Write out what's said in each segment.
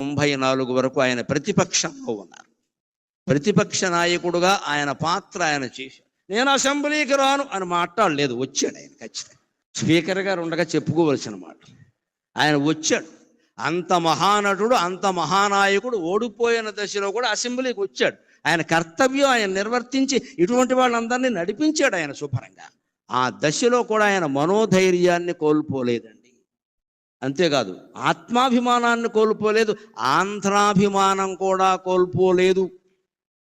తొంభై నాలుగు వరకు ఆయన ప్రతిపక్షంలో ఉన్నారు. ప్రతిపక్ష నాయకుడుగా ఆయన పాత్ర ఆయన చేశాడు. నేను అసెంబ్లీకి రాను అని మాట్లాడలేదు వచ్చాడు ఆయన ఖచ్చితంగా. స్పీకర్ గారు ఉండగా చెప్పుకోవలసిన మాట. ఆయన వచ్చాడు. అంత మహానటుడు అంత మహానాయకుడు ఓడిపోయిన దశలో కూడా అసెంబ్లీకి వచ్చాడు. ఆయన కర్తవ్యం ఆయన నిర్వర్తించి ఇటువంటి వాళ్ళందరినీ నడిపించాడు ఆయన శుభ్రంగా. ఆ దశలో కూడా ఆయన మనోధైర్యాన్ని కోల్పోలేదండి. అంతేకాదు ఆత్మాభిమానాన్ని కోల్పోలేదు ఆంధ్రాభిమానం కూడా కోల్పోలేదు.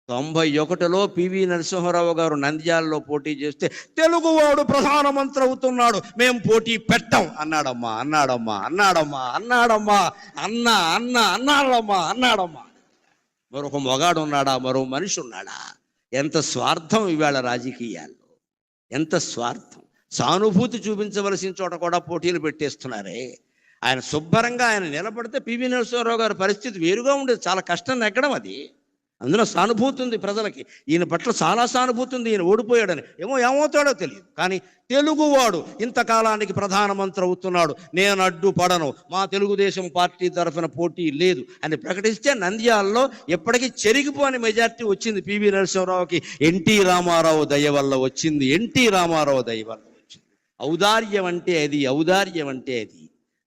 తొంభై ఒకటిలో పివి నరసింహారావు గారు నంద్యాలలో పోటీ చేస్తే తెలుగువాడు ప్రధానమంత్రి అవుతున్నాడు మేము పోటీ పెట్టం. అన్నాడమ్మా అన్నాడమ్మా అన్నాడమ్మా అన్నాడమ్మా అన్న అన్న అన్నాడమ్మా అన్నాడమ్మా. మరొక మొగాడు ఉన్నాడా మరో మనిషి ఉన్నాడా ఎంత స్వార్థం ఇవాళ రాజకీయాల్లో. ఎంత స్వార్థం. సానుభూతి చూపించవలసిన చోట కూడా పోటీలు పెట్టేస్తున్నారే. ఆయన శుభ్రంగా ఆయన నిలబడితే పివి నరసింహారావు గారి పరిస్థితి వేరుగా ఉండేది. చాలా కష్టం ఎక్కడం అది. అందులో సానుభూతి ఉంది ప్రజలకి. ఈయన పట్ల చాలా సానుభూతి ఉంది. ఈయన ఓడిపోయాడని ఏమో ఏమవుతాడో తెలియదు. కానీ తెలుగువాడు ఇంతకాలానికి ప్రధానమంత్రి అవుతున్నాడు. నేను అడ్డుపడను. మా తెలుగుదేశం పార్టీ తరఫున పోటీ లేదు అని ప్రకటిస్తే నంద్యాలలో ఎప్పటికీ చెరిగిపోని మెజార్టీ వచ్చింది పివి నరసింహరావుకి. ఎన్టీ రామారావు దయ వల్ల వచ్చింది. ఎన్టీ రామారావు దయ వల్ల వచ్చింది. ఔదార్యం అంటే అది. ఔదార్యం అంటే అది.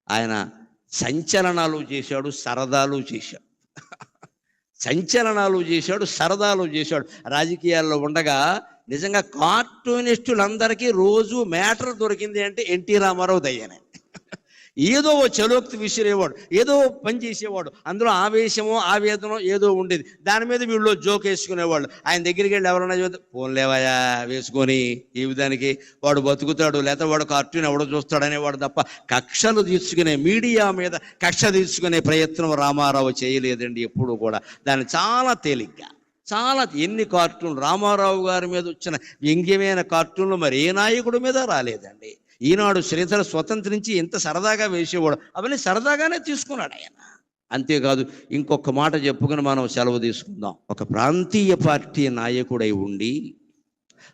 ఆయన సంచలనాలు చేశాడు సరదాలు చేశాడు. సంచలనాలు చేశాడు సరదాలు చేశాడు. రాజకీయాల్లో ఉండగా నిజంగా కార్టూనిస్టులందరికీ రోజు మ్యాటర్ దొరికింది అంటే ఎన్టీ రామారావు దయ్యనే. ఏదో చలోక్తి విసిరేవాడు ఏదో పని చేసేవాడు. అందులో ఆవేశమో ఆవేదనో ఏదో ఉండేది. దాని మీద వీళ్ళు జోక్ వేసుకునేవాళ్ళు ఆయన దగ్గరికి వెళ్ళి ఎవరైనా చెబితే ఫోన్ లేవయా వేసుకొని? ఈ విధానికి వాడు బతుకుతాడు. లేకపోతే వాడు కార్టూన్ ఎవడో చూస్తాడనేవాడు తప్ప కక్షలు తీసుకునే మీడియా మీద కక్ష తీసుకునే ప్రయత్నం రామారావు చేయలేదండి ఎప్పుడు కూడా. దాన్ని చాలా తేలిగ్గా చాలా ఎన్ని కార్టూన్లు రామారావు గారి మీద వచ్చిన వ్యంగ్యమైన కార్టూన్లు మరి ఏ నాయకుడి మీద రాలేదండి. ఈనాడు శ్రీధర స్వతంత్రించి ఎంత సరదాగా వేసేవాడు. అవన్నీ సరదాగానే తీసుకున్నాడు ఆయన. అంతేకాదు ఇంకొక మాట చెప్పుకుని మనం సెలవు తీసుకుందాం. ఒక ప్రాంతీయ పార్టీ నాయకుడై ఉండి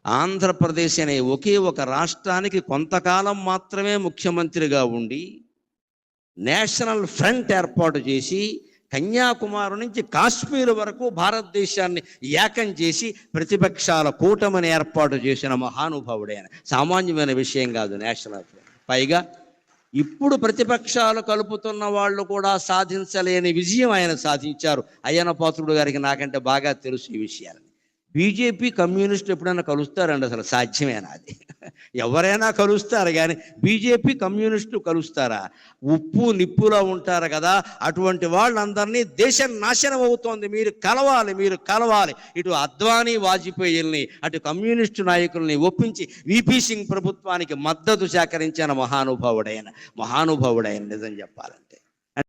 ఆంధ్రప్రదేశ్ అనే ఒకే ఒక రాష్ట్రానికి కొంతకాలం మాత్రమే ముఖ్యమంత్రిగా ఉండి నేషనల్ ఫ్రంట్ ఏర్పాటు చేసి కన్యాకుమారి నుంచి కాశ్మీర్ వరకు భారతదేశాన్ని ఏకం చేసి ప్రతిపక్షాల కూటమిని ఏర్పాటు చేసిన మహానుభావుడే సామాన్యమైన విషయం కాదు నేషనల్ పైగా ఇప్పుడు ప్రతిపక్షాలు కలుపుతున్న వాళ్ళు కూడా సాధించలేని విజయం ఆయన సాధించారు. అయ్యన పాత్రుడు గారికి నాకంటే బాగా తెలుసు ఈ విషయాలని. బీజేపీ కమ్యూనిస్ట్ ఎప్పుడైనా కలుస్తారండి అసలు సాధ్యమేనా అది. ఎవరైనా కలుస్తారు కానీ బీజేపీ కమ్యూనిస్టు కలుస్తారా? ఉప్పు నిప్పులో ఉంటారు కదా అటువంటి వాళ్ళందరినీ దేశం నాశనం అవుతోంది. మీరు కలవాలి మీరు కలవాలి. ఇటు అద్వానీ వాజ్పేయిల్ని అటు కమ్యూనిస్టు నాయకుల్ని ఒప్పించి విపి సింగ్ ప్రభుత్వానికి మద్దతు సేకరించిన మహానుభావుడైన మహానుభావుడైన నిజం చెప్పాలంటే.